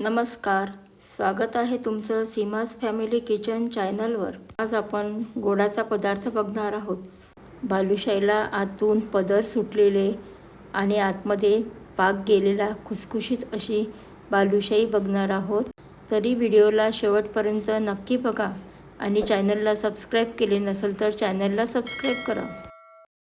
नमस्कार. स्वागत आहे तुमचं सीमास फॅमिली किचन चॅनलवर. आज आपण गोडाचा पदार्थ बघणार आहोत. बालुशाहीला आतून पदर सुटलेले आणि आतमध्ये पाक गेलेला खुसखुशीत अशी बालुशाही बघणार आहोत. तरी व्हिडिओला शेवटपर्यंत नक्की बघा आणि चॅनलला सबस्क्राईब केले नसेल तर चॅनलला सबस्क्राईब करा.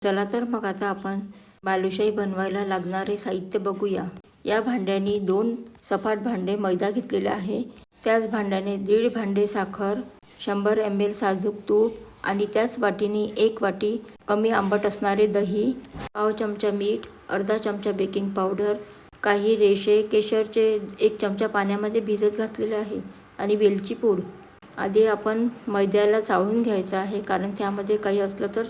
चला तर मग आता आपण बालुशाही बनवायला लागणारे साहित्य बघूया. या भांड्याने दोन सपाट भांडे मैदा घेतलेले आहे. त्याच भांड्याने दीड भांडे साखर शंभर एम एल साजूक तूप आणि त्याच वाटीने एक वाटी कमी आंबट असणारे दही पाव चमचा मीठ अर्धा चमचा बेकिंग पावडर काही रेषे केशरचे एक चमचा पाण्यामध्ये भिजत घातलेले आहे आणि वेलची पूड. आधी आपण मैद्याला चाळून घ्यायचं आहे कारण त्यामध्ये काही असलं तर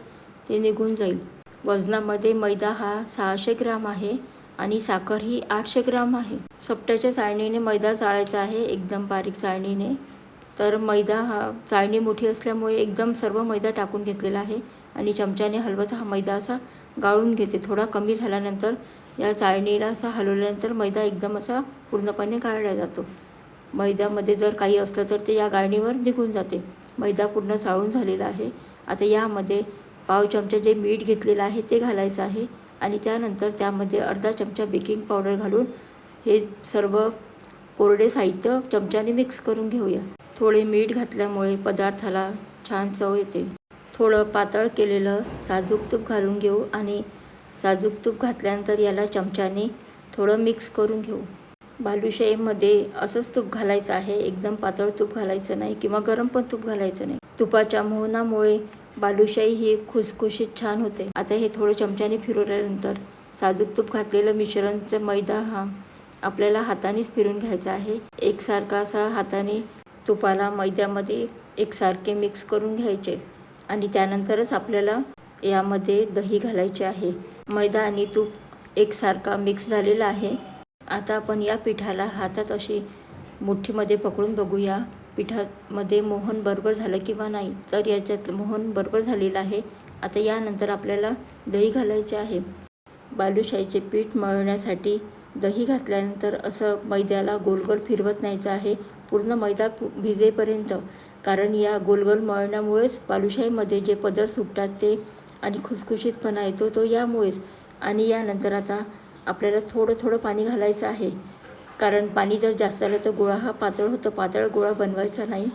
ते निघून जाईल. वजनामध्ये मैदा हा सहाशे ग्राम आहे. आणि साखर ही आठशे ग्राम आहे. सपट्याच्या चाळणीने मैदा चाळायचा आहे एकदम बारीक चाळणीने. तर मैदा हा चाळणी मोठी असल्यामुळे एकदम सर्व मैदा टाकून घेतलेला आहे आणि चमच्याने हलवत हा मैदा असा गाळून घेते. थोडा कमी झाल्यानंतर या चाळणीला असा हलवल्यानंतर मैदा एकदम असा पूर्णपणे गाळला जातो. मैद्यामध्ये जर काही असलं तर ते या गाळणीवर निघून जाते. मैदा पूर्ण चाळून झालेला आहे. आता यामध्ये पाव चमचा जे मीठ घेतलेलं आहे ते घालायचं आहे. आणि त्यानंतर त्यामध्ये अर्धा चमचा बेकिंग पावडर घालून हे सर्व कोरडे साहित्य चमच्याने मिक्स करून घेऊया. थोडे मीठ घातल्यामुळे पदार्थाला छान चव येते. थोडं पातळ केलेलं साजूक तूप घालून घेऊ आणि साजूक तूप घातल्यानंतर याला चमच्याने थोडं मिक्स करून घेऊ. बालुशाहीमध्ये असंच तूप घालायचं आहे. एकदम पातळ तूप घालायचं नाही किंवा गरम पण तूप घालायचं नाही. तुपाच्या मोहनामुळे बालुशाही ही खुसखुशीत छान होते. आता हे थोडं चमच्याने फिरवल्यानंतर साजूक तूप घातलेलं मिश्रणचं मैदा हा आपल्याला हातानेच फिरून घ्यायचा आहे. एकसारखा असा हाताने तुपाला मैद्यामध्ये एकसारखे मिक्स करून घ्यायचे आणि त्यानंतरच आपल्याला यामध्ये दही घालायचे आहे. मैदा आणि तूप एकसारखा मिक्स झालेला आहे. आता आपण या पिठाला हातात अशी मुठीमध्ये पकडून बघूया. पिठामध्ये मोहन बरोबर झालं किंवा नाही तर याच्यात मोहन बरोबर झालेलं आहे. आता यानंतर आपल्याला दही घालायचे आहे. बालुशाहीचे पीठ मळण्यासाठी दही घातल्यानंतर असं मैद्याला गोलगोल फिरवत न्यायचं आहे. पूर्ण मैदा भिजेपर्यंत. कारण या गोलगोल मळण्यामुळेच बालुशाहीमध्ये जे पदर सुटतात ते आणि खुसखुशीतपणा येतो तो यामुळेच. आणि यानंतर आता आपल्याला थोडं थोडं पाणी घालायचं आहे. कारण पाणी जर जास्त आलं तर गोळा हा पातळ होतं पातळ गोळा बनवायचा नाही.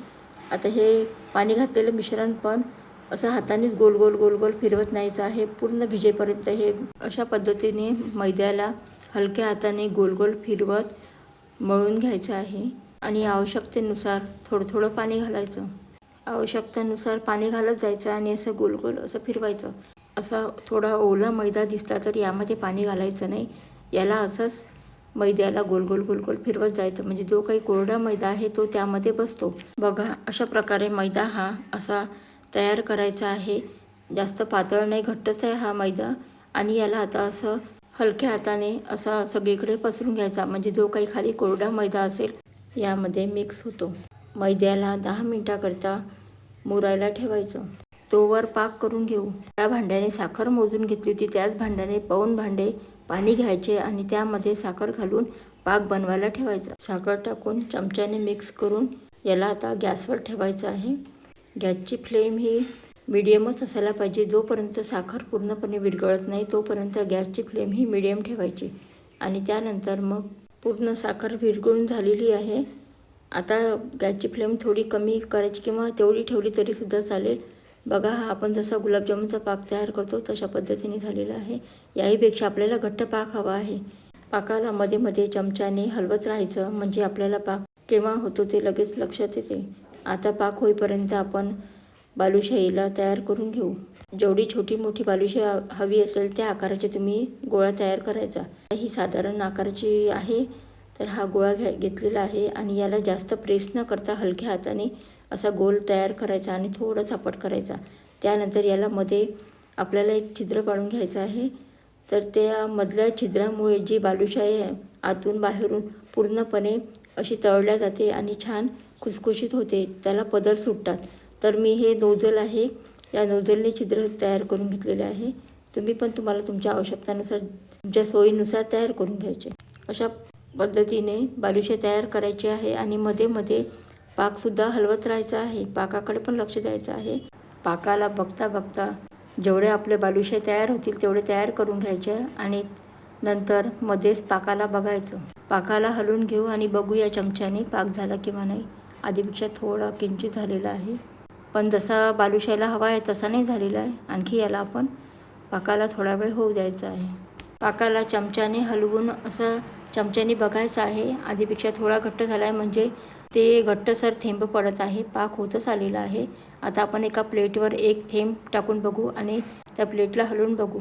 आता हे पाणी घातलेलं मिश्रण पण असं हातानेच गोल गोल गोल गोल फिरवत न्यायचं आहे. पूर्ण भिजेपर्यंत हे अशा पद्धतीने मैद्याला हलक्या हाताने गोल गोल फिरवत मळून घ्यायचं आहे. आणि आवश्यकतेनुसार थोडं थोडं पाणी घालायचं. आवश्यकतेनुसार पाणी घालत जायचं आणि असं गोल गोल असं फिरवायचं. असा थोडा ओला मैदा दिसला तर यामध्ये पाणी घालायचं नाही. याला असंच मैद्याला गोल गोल गोल गोल फिरवत जायचं. म्हणजे जो काही कोरडा मैदा आहे तो त्यामध्ये बसतो. बघा अशा प्रकारे मैदा हा असा तयार करायचा आहे. जास्त पातळ नाही घट्टच आहे हा मैदा. आणि याला आता असं हलक्या हाताने असा सगळीकडे पसरून घ्यायचा. म्हणजे जो काही खाली कोरडा मैदा असेल यामध्ये मिक्स होतो. मैद्याला दहा मिनटाकरता मुरायला ठेवायचं. तोवर पाक करून घेऊ. त्या भांड्याने साखर मोजून घेतली होती. त्याच भांड्याने पाऊन भांडे पाणी घ्यायचे आणि त्यामध्ये साखर घालून पाक बनवायला ठेवायचा. साखर टाकून चमच्याने मिक्स करून याला आता गॅसवर ठेवायचं आहे. गॅसची फ्लेम ही मिडियमच असायला पाहिजे. जोपर्यंत साखर पूर्णपणे विरघळत नाही तोपर्यंत गॅसची फ्लेम ही मिडियम ठेवायची. आणि त्यानंतर मग पूर्ण साखर विरघळून झालेली आहे. आता गॅसची फ्लेम थोडी कमी करायची किंवा तेवढी ठेवली तरीसुद्धा चालेल. बघा हा आपण जसा गुलाबजामुनचा पाक तयार करतो तशा पद्धतीने झालेला आहे. याहीपेक्षा आपल्याला घट्ट पाक हवा आहे. पाकाला मध्ये मध्ये चमच्याने हलवत राहायचं म्हणजे आपल्याला पाक केव्हा होतो ते लगेच लक्षात येते. आता पाक होईपर्यंत आपण बालुशाहीला तयार करून घेऊ. जेवढी छोटी मोठी बालुशाही हवी असेल त्या आकाराची तुम्ही गोळा तयार करायचा. ही साधारण आकाराची आहे. तर हा गोळा घ्या घेतलेला आहे आणि याला जास्त प्रेस न करता हलक्या हाताने असा गोल तयार करायचा आणि थोडं चापट करायचा. त्यानंतर याला मध्ये आपल्याला एक छिद्र पाडून घ्यायचं आहे. तर त्या मधल्या छिद्रामुळे जी बालुशाही आहे आतून बाहेरून पूर्णपणे अशी तळल्या जाते आणि छान खुसखुशीत होते. त्याला पदर सुटतात. तर मी हे नोझल आहे. या नोझलने छिद्र तयार करून घेतलेले आहे. तुम्ही पण तुम्हाला तुमच्या आवश्यकतानुसार तुमच्या सोयीनुसार तयार करून घ्यायचे. अशा पद्धतीने बालुशे तयार करायचे आहे आणि मध्ये मध्ये पाकसुद्धा हलवत राहायचा आहे. पाकाकडे पण लक्ष द्यायचं आहे. पाकाला बघता बघता जेवढे आपले बालुशे तयार होतील तेवढे तयार करून घ्यायचे आणि नंतर मध्येच पाकाला बघायचं. पाकाला हलवून घेऊ आणि बघूया चमच्याने पाक झाला किंवा नाही. आधीपेक्षा थोडा किंचित झालेला आहे. पण जसा बालुशाला हवा आहे तसा नाही झालेला आहे. आणखी याला आपण पाकाला थोडा वेळ होऊ द्यायचा आहे. पाकाला चमच्याने हलवून असं चमच्याने बघायचं आहे. आधीपेक्षा थोडा घट्ट झाला आहे म्हणजे ते घट्टसर थेंब पडत आहे. पाक होतच आलेला आहे. आता आपण एका प्लेटवर एक थेंब टाकून बघू आणि त्या प्लेटला हलवून बघू.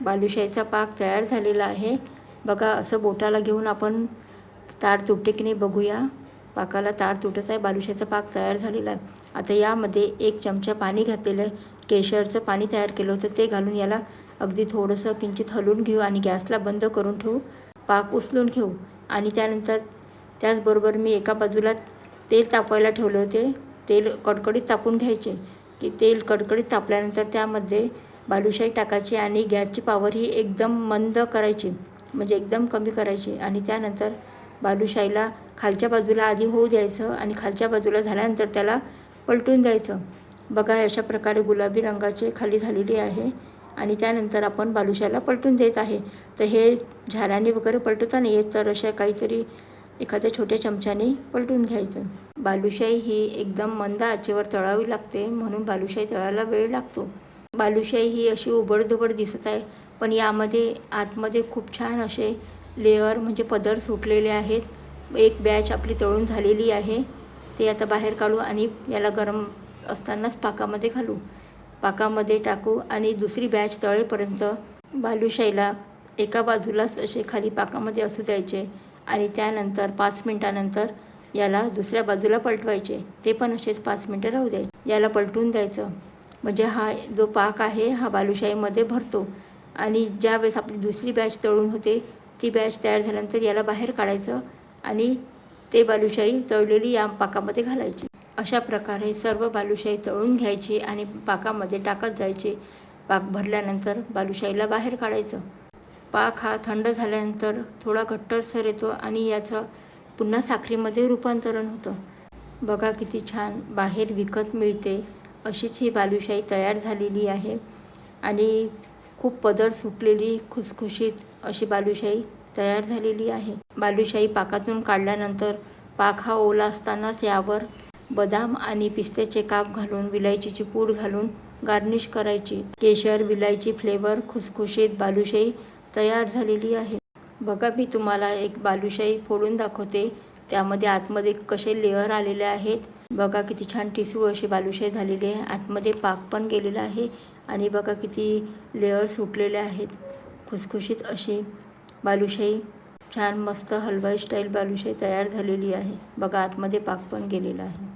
बालुशाहीचा पाक तयार झालेला आहे. बघा असं बोटाला घेऊन आपण तार तुटते की नाही बघूया. पाकाला तार तुटत आहे. बालुशाचा पाक तयार झालेला आहे. आता यामध्ये एक चमचा पाणी घातलेलं आहे. केशरचं पाणी तयार केलं होतं. ते घालून याला अगदी थोडंसं किंचित हलवून घेऊ आणि गॅसला बंद करून ठेवू. पाक उचलून घेऊ. आणि त्यानंतर त्याचबरोबर मी एका बाजूला तेल तापवायला ठेवले होते. तेल कडकडीत तापून घ्यायचे. की तेल कडकडीत तापल्यानंतर त्यामध्ये बालुशाही टाकायची आणि गॅसची पॉवर ही एकदम मंद करायची. म्हणजे एकदम कमी करायची. आणि त्यानंतर बालुशाहीला खालच्या बाजूला आधी होऊ द्यायचं आणि खालच्या बाजूला झाल्यानंतर त्याला पलटून द्यायचं. बघा अशा प्रकारे गुलाबी रंगाचे खाली झालेली आहे. आणि त्यानंतर आपण बालुशाला पलटून देत आहे. तर हे झाडाने वगैरे पलटवता नाही येत तर अशा काहीतरी एखाद्या छोट्या चमच्याने पलटून घ्यायचं. बालुशाही ही एकदम मंद आचेवर तळावी लागते म्हणून बालुशाही तळायला वेळ लागतो. बालुशाही ही अशी उबडधुबड दिसत आहे पण यामध्ये आतमध्ये खूप छान असे लेअर म्हणजे पदर सुटलेले आहेत. एक बॅच आपली तळून झालेली आहे ते आता बाहेर काढू आणि याला गरम असतानाच पाकामध्ये घालू. पाकामध्ये टाकू आणि दुसरी बॅच तळेपर्यंत बालुशाहीला एका बाजूलाच असे खाली पाकामध्ये असू द्यायचे आणि त्यानंतर पाच मिनटानंतर याला दुसऱ्या बाजूला पलटवायचे. ते पण असेच पाच मिनटं राहू द्यायचे. याला पलटून द्यायचं. म्हणजे हा जो पाक आहे हा बालुशाहीमध्ये भरतो. आणि ज्यावेळेस आपली दुसरी बॅच तळून होते ती बॅच तयार झाल्यानंतर याला बाहेर काढायचं आणि ते बालुशाही तळलेली या पाकामध्ये घालायची. अशा प्रकारे सर्व बालुशाही तळून घ्यायची आणि पाकामध्ये टाकत जायचे. पाक भरल्यानंतर बालुशाहीला बाहेर काढायचं. पाक हा थंड झाल्यानंतर थोडा घट्टरसर येतो आणि याचं पुन्हा साखरेमध्ये रूपांतरण होतं. बघा किती छान बाहेर विकत मिळते अशीच ही बालुशाही तयार झालेली आहे आणि खूप पदर सुटलेली खुसखुशीत अशी बालुशाही तयार झालेली आहे. बालुशाही पाकातून काढल्यानंतर पाक हा ओला असतानाच यावर बदाम आणि पिस्त्याचे काप घालून विलायचीची पूड घालून गार्निश करायची. केशर विलायची फ्लेवर खुसखुशीत बालुशाही तयार झालेली आहे. बघा मी तुम्हाला एक बालुशाही फोडून दाखवते. त्यामध्ये आतमध्ये कसे लेअर आलेले आहेत. बघा किती छान टिसूळ अशी बालुशाही झालेली आहे. आतमध्ये पाक पण गेलेला आहे आणि बघा किती लेअर सुटलेले आहेत. खुसखुशीत अशी बालुशाही छान मस्त हलवाई स्टाईल बालुशाही तयार झालेली आहे. बघा आतमध्ये पाक पण गेलेला आहे.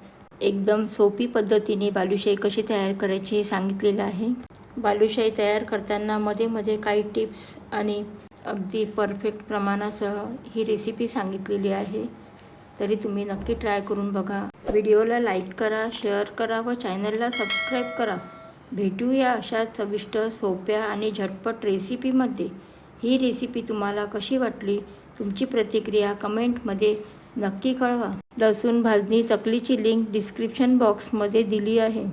एकदम सोपी पद्धतीने बालुशाही कशी तयार करायची हे सांगितलेलं आहे. बालुशाही तयार करताना मध्ये मध्ये काही टिप्स आणि अगदी परफेक्ट प्रमाणासह ही रेसिपी सांगितलेली आहे. तरी तुम्ही नक्की ट्राय करून बघा. व्हिडिओला लाईक करा शेअर करा व चॅनलला सबस्क्राईब करा. भेटूया अशा चविष्ट सोप्या आणि झटपट रेसिपीमध्ये ही रेसिपी तुम्हाला कशी वाटली? तुमची प्रतिक्रिया कमेंटमध्ये नक्की कळवा. लसूण भाजणी चकलीची लिंक डिस्क्रिप्शन बॉक्समध्ये दिली आहे.